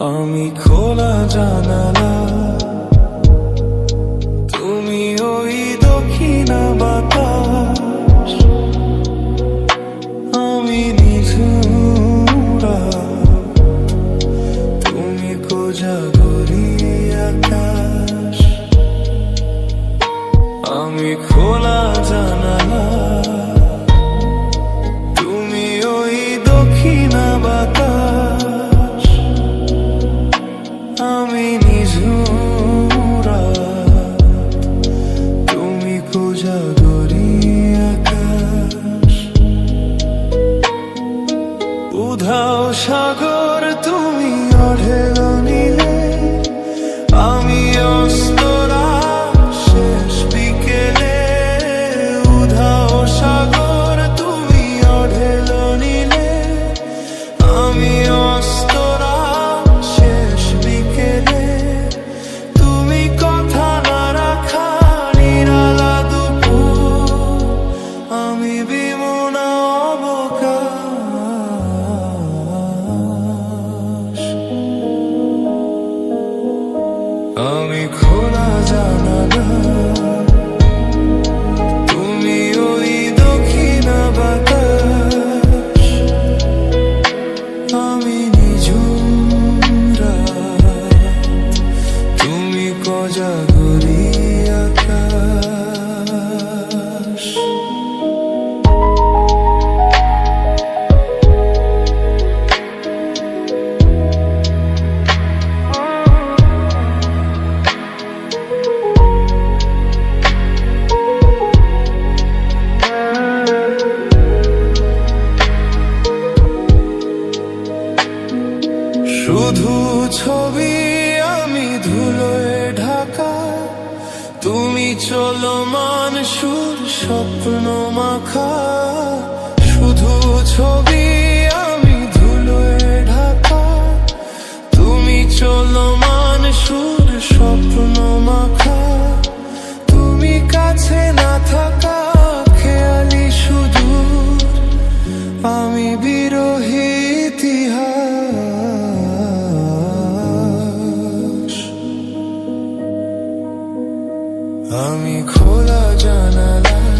আমি খোলা জানালা we আমি খোলা জানালা। শুধু ছবি আমি ধুলোয় ঢাকা। তুমি চলোমান সুর স্বপ্ন মাখা। শুধু ছবি আমি ধুলোয় ঢাকা। তুমি চলোমান সুর স্বপ্ন খোলা জানালা